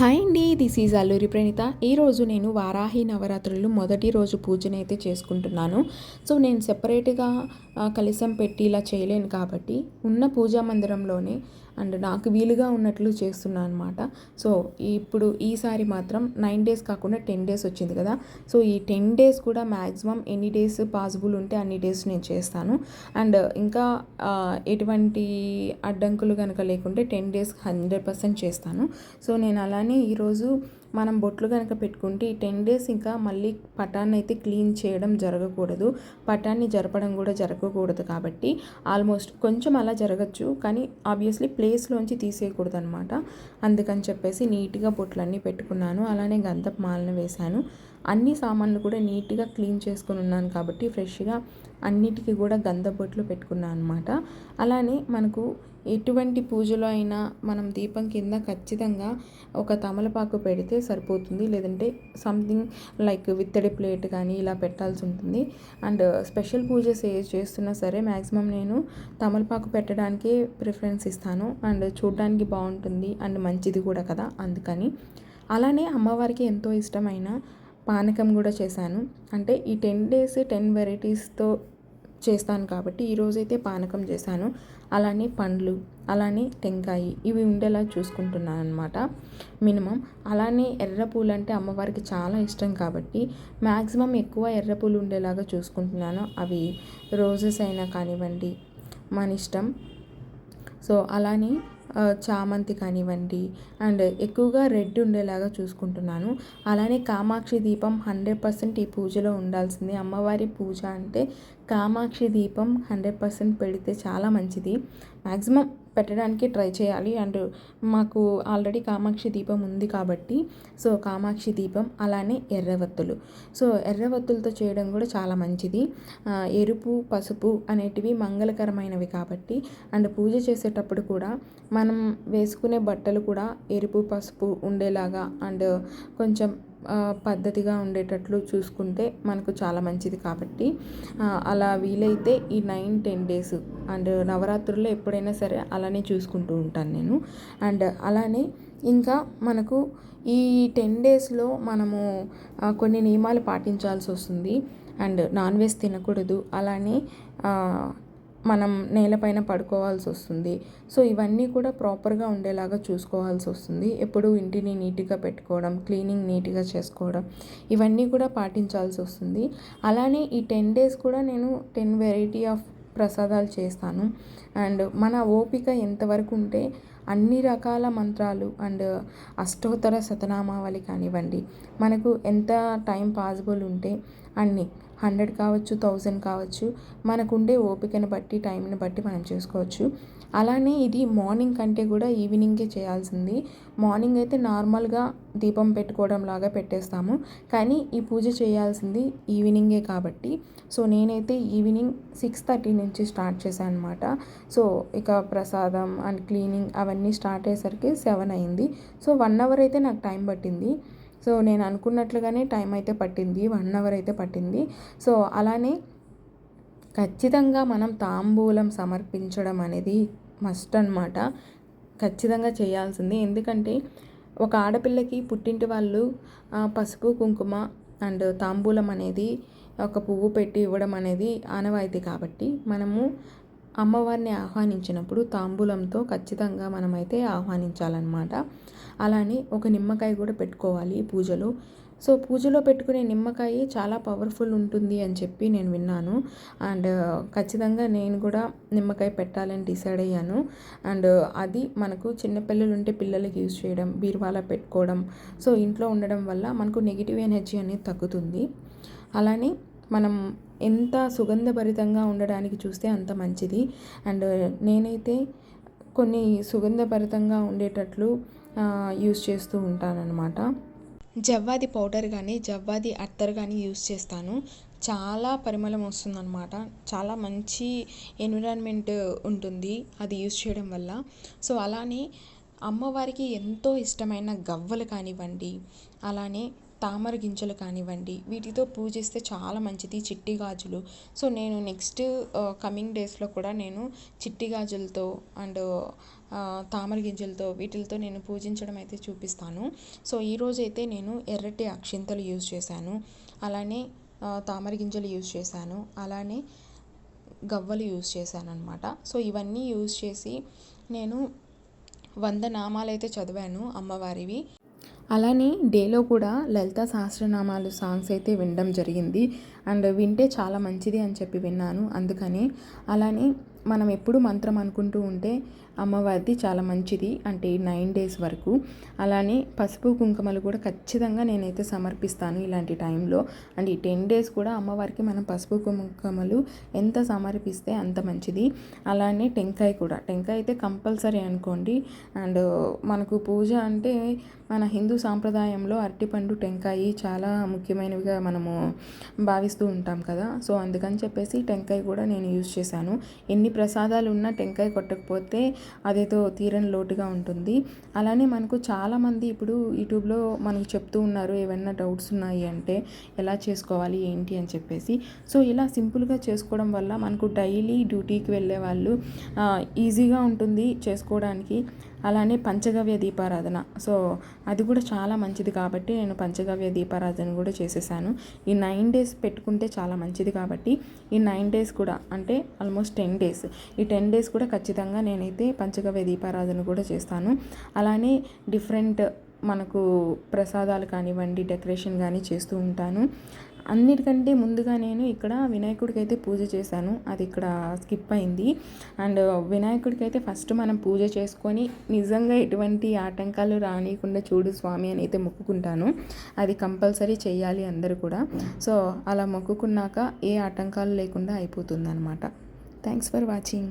Hi అండి this is Alluri Praneetha. ఈరోజు నేను వారాహి నవరాత్రులు మొదటి రోజు పూజను అయితే చేసుకుంటున్నాను. సో నేను సెపరేట్గా కలిసం పెట్టి ఇలా చేయలేను కాబట్టి ఉన్న పూజా మందిరంలోనే అండ్ నాకు వీలుగా ఉన్నట్లు చేస్తున్నాను అనమాట సో ఇప్పుడు ఈసారి మాత్రం నైన్ డేస్ కాకుండా టెన్ డేస్ వచ్చింది కదా. సో ఈ టెన్ డేస్ కూడా మ్యాక్సిమం ఎన్ని డేస్ పాసిబుల్ ఉంటే అన్ని డేస్ నేను చేస్తాను. అండ్ ఇంకా ఎటువంటి అడ్డంకులు కనుక లేకుంటే టెన్ డేస్ హండ్రెడ్ పర్సెంట్ చేస్తాను. సో నేను అలానే ఈరోజు మనం బొట్లు కనుక పెట్టుకుంటే ఈ టెన్ డేస్ ఇంకా మళ్ళీ పటాన్ని అయితే క్లీన్ చేయడం జరగకూడదు. పటాన్ని జరపడం కూడా జరగకూడదు కాబట్టి ఆల్మోస్ట్ కొంచెం అలా జరగచ్చు. కానీ ఆబ్వియస్లీ ప్లేస్లోంచి తీసేయకూడదు అనమాట అందుకని చెప్పేసి నీట్గా బొట్లన్నీ పెట్టుకున్నాను. అలానే గంధపు మాలను వేశాను. అన్ని సామాన్లు కూడా నీట్గా క్లీన్ చేసుకుని ఉన్నాను కాబట్టి ఫ్రెష్గా అన్నిటికీ కూడా గంధ బొట్లు పెట్టుకున్నాను అనమాట అలానే మనకు ఎటువంటి పూజలో అయినా మనం దీపం కింద ఖచ్చితంగా ఒక తమలపాకు పెడితే సరిపోతుంది. లేదంటే సంథింగ్ లైక్ విత్తడి ప్లేట్ కానీ ఇలా పెట్టాల్సి ఉంటుంది. అండ్ స్పెషల్ పూజస్ ఏ చేస్తున్నా సరే మ్యాక్సిమం నేను తమలపాకు పెట్టడానికే ప్రిఫరెన్స్ ఇస్తాను. అండ్ చూడడానికి బాగుంటుంది. అండ్ మంచిది కూడా కదా అందుకని. అలానే అమ్మవారికి ఎంతో ఇష్టమైన పానకం కూడా చేశాను. అంటే ఈ టెన్ డేస్ టెన్ వెరైటీస్తో చేస్తాను కాబట్టి ఈరోజైతే పానకం చేశాను. అలానే పండ్లు అలానే టెంకాయ ఇవి ఉండేలా చూసుకుంటున్నాను అనమాట మినిమం. అలానే ఎర్ర పూలు అంటే అమ్మవారికి చాలా ఇష్టం కాబట్టి మ్యాక్సిమం ఎక్కువ ఎర్ర పూలు ఉండేలాగా చూసుకుంటున్నాను. అవి రోజెస్ అయినా కానివ్వండి మన ఇష్టం. సో అలానే చామంతి కానివ్వండి అండ్ ఎక్కువగా రెడ్ ఉండేలాగా చూసుకుంటున్నాను. అలానే కామాక్షి దీపం హండ్రెడ్ పర్సెంట్ ఈ పూజలో ఉండాల్సింది. అమ్మవారి పూజ అంటే కామాక్షి దీపం హండ్రెడ్ పర్సెంట్ పెడితే చాలా మంచిది. మ్యాక్సిమం పెట్టడానికి ట్రై చేయాలి. అండ్ మాకు ఆల్రెడీ కామాక్షి దీపం ఉంది కాబట్టి సో కామాక్షి దీపం అలానే ఎర్రవత్తులు. సో ఎర్రవత్తులతో చేయడం కూడా చాలా మంచిది. ఎరుపు పసుపు అనేటివి మంగళకరమైనవి కాబట్టి అండ్ పూజ చేసేటప్పుడు కూడా మనం వేసుకునే బట్టలు కూడా ఎరుపు పసుపు ఉండేలాగా అండ్ కొంచెం పద్ధతిగా ఉండేటట్లు చూసుకుంటే మనకు చాలా మంచిది కాబట్టి. అలా వీలైతే ఈ నైన్ టెన్ డేస్ అండ్ నవరాత్రుల్లో ఎప్పుడైనా సరే అలానే చూసుకుంటూ ఉంటాను నేను. అండ్ అలానే ఇంకా మనకు ఈ టెన్ డేస్లో మనము కొన్ని నియమాలు పాటించాల్సి వస్తుంది. అండ్ నాన్ వెజ్ తినకూడదు. అలానే మనం నేలపైన పడుకోవాల్సి వస్తుంది. సో ఇవన్నీ కూడా ప్రాపర్గా ఉండేలాగా చూసుకోవాల్సి వస్తుంది. ఎప్పుడు ఇంటిని నీట్గా పెట్టుకోవడం క్లీనింగ్ నీట్గా చేసుకోవడం ఇవన్నీ కూడా పాటించాల్సి వస్తుంది. అలానే ఈ టెన్ డేస్ కూడా నేను టెన్ వెరైటీ ఆఫ్ ప్రసాదాలు చేస్తాను. అండ్ మన ఓపిక ఎంతవరకు ఉంటే అన్ని రకాల మంత్రాలు అండ్ అష్టోత్తర శతనామావళి కానివ్వండి మనకు ఎంత టైం పాసిబుల్ ఉంటే అన్ని. హండ్రెడ్ కావచ్చు థౌజండ్ కావచ్చు మనకుండే ఓపికను బట్టి టైంని బట్టి మనం చేసుకోవచ్చు. అలానే ఇది మార్నింగ్ కంటే కూడా ఈవినింగే చేయాల్సింది. మార్నింగ్ అయితే నార్మల్గా దీపం పెట్టుకోవడం లాగా పెట్టేస్తాము. కానీ ఈ పూజ చేయాల్సింది ఈవినింగే కాబట్టి. సో నేనైతే ఈవినింగ్ సిక్స్ థర్టీ నుంచి స్టార్ట్ చేశాను అనమాట సో ఇక ప్రసాదం అండ్ క్లీనింగ్ అవన్నీ స్టార్ట్ అయ్యేసరికి సెవెన్ అయింది. సో వన్ అవర్ అయితే నాకు టైం పట్టింది. సో నేను అనుకున్నట్లుగానే టైం అయితే పట్టింది వన్ అవర్ అయితే పట్టింది. సో అలానే ఖచ్చితంగా మనం తాంబూలం సమర్పించడం అనేది మస్ట్ అన్నమాట. ఖచ్చితంగా చేయాల్సింది. ఎందుకంటే ఒక ఆడపిల్లకి పుట్టింటి వాళ్ళు పసుపు కుంకుమ అండ్ తాంబూలం అనేది ఒక పువ్వు పెట్టి ఇవ్వడం అనేది ఆనవాయితీ కాబట్టి మనము అమ్మవారిని ఆహ్వానించినప్పుడు తాంబూలంతో ఖచ్చితంగా మనమైతే ఆహ్వానించాలన్నమాట. అలానే ఒక నిమ్మకాయ కూడా పెట్టుకోవాలి పూజలో. సో పూజలో పెట్టుకునే నిమ్మకాయ చాలా పవర్ఫుల్ ఉంటుంది అని చెప్పి నేను విన్నాను. అండ్ ఖచ్చితంగా నేను కూడా నిమ్మకాయ పెట్టాలని డిసైడ్ అయ్యాను. అండ్ అది మనకు చిన్నపిల్లలు ఉంటే పిల్లలకి యూజ్ చేయడం బీరువాలో పెట్టుకోవడం సో ఇంట్లో ఉండడం వల్ల మనకు నెగిటివ్ ఎనర్జీ అనేది తగ్గుతుంది. అలానే మనం ఎంత సుగంధభరితంగా ఉండడానికి చూస్తే అంత మంచిది. అండ్ నేనైతే కొన్ని సుగంధభరితంగా ఉండేటట్లు యూస్ చేస్తూ ఉంటానన్నమాట. జవ్వాది పౌడర్ కానీ జవ్వాది అత్తర్ కానీ యూస్ చేస్తాను. చాలా పరిమళం వస్తుందన్నమాట. చాలా మంచి ఎన్విరాన్మెంట్ ఉంటుంది అది యూస్ చేయడం వల్ల. సో అలానే అమ్మవారికి ఎంతో ఇష్టమైన గవ్వలు కానివ్వండి అలానే తామర గింజలు కానివ్వండి వీటితో పూజిస్తే చాలా మంచిది చిట్టి గాజులు. సో నేను నెక్స్ట్ కమింగ్ డేస్లో కూడా నేను చిట్టి గాజులతో అండ్ తామర గింజలతో వీటితో నేను పూజించడం అయితే చూపిస్తాను. సో ఈరోజు అయితే నేను ఎర్రటి అక్షింతలు యూజ్ చేశాను. అలానే తామర గింజలు యూజ్ చేశాను. అలానే గవ్వలు యూజ్ చేశాను అనమాట సో ఇవన్నీ యూజ్ చేసి నేను వంద నామాలు అయితే చదివాను అమ్మవారివి. అలానే డేలో కూడా లలిత సహస్రనామాలు సాంగ్స్ అయితే వినడం జరిగింది. అండ్ వింటే చాలా మంచిది అని చెప్పి విన్నాను. అందుకని అలానే మనం ఎప్పుడు మంత్రం అనుకుంటూ ఉంటే అమ్మవారిది చాలా మంచిది అంటే నైన్ డేస్ వరకు. అలానే పసుపు కుంకుమలు కూడా ఖచ్చితంగా నేనైతే సమర్పిస్తాను ఇలాంటి టైంలో. అండ్ ఈ టెన్ డేస్ కూడా అమ్మవారికి మనం పసుపు కుంకుమలు ఎంత సమర్పిస్తే అంత మంచిది. అలానే టెంకాయ కూడా. టెంకాయ అయితే కంపల్సరీ అనుకోండి. అండ్ మనకు పూజ అంటే మన హిందూ సాంప్రదాయంలో అరటిపండు టెంకాయ చాలా ముఖ్యమైనవిగా మనము భావిస్తూ ఉంటాం కదా. సో అందుకని చెప్పేసి టెంకాయ కూడా నేను యూజ్ చేశాను. ఎన్ని ప్రసాదాలు ఉన్నా టెంకాయ కొట్టకపోతే అదేదో తీరని లోటుగా ఉంటుంది. అలానే మనకు చాలామంది ఇప్పుడు యూట్యూబ్లో మనకు చెప్తూ ఉన్నారు ఏమైనా డౌట్స్ ఉన్నాయి అంటే ఎలా చేసుకోవాలి ఏంటి అని చెప్పేసి. సో ఇలా సింపుల్గా చేసుకోవడం వల్ల మనకు డైలీ డ్యూటీకి వెళ్ళే వాళ్ళు ఈజీగా ఉంటుంది చేసుకోవడానికి. అలానే పంచగవ్య దీపారాధన. సో అది కూడా చాలా మంచిది కాబట్టి నేను పంచగవ్య దీపారాధన కూడా చేసేసాను. ఈ నైన్ డేస్ పెట్టుకుంటే చాలా మంచిది కాబట్టి ఈ నైన్ డేస్ కూడా అంటే ఆల్మోస్ట్ టెన్ డేస్. ఈ టెన్ డేస్ కూడా ఖచ్చితంగా నేనైతే పంచగవ్య దీపారాధన కూడా చేస్తాను. అలానే డిఫరెంట్ మనకు ప్రసాదాలు కానివ్వండి డెకరేషన్ కానీ చేస్తూ ఉంటాను. అన్నిటికంటే ముందుగా నేను ఇక్కడ వినాయకుడికి అయితే పూజ చేశాను. అది ఇక్కడ స్కిప్ అయింది. అండ్ వినాయకుడికి అయితే ఫస్ట్ మనం పూజ చేసుకొని నిజంగా ఎటువంటి ఆటంకాలు రానియకుండా చూడు స్వామి అని అయితే మొక్కుకుంటాను. అది కంపల్సరీ చేయాలి అందరూ కూడా. సో అలా మొక్కుకున్నాక ఏ ఆటంకాలు లేకుండా అయిపోతుంది అనమాట థ్యాంక్స్ ఫర్ వాచింగ్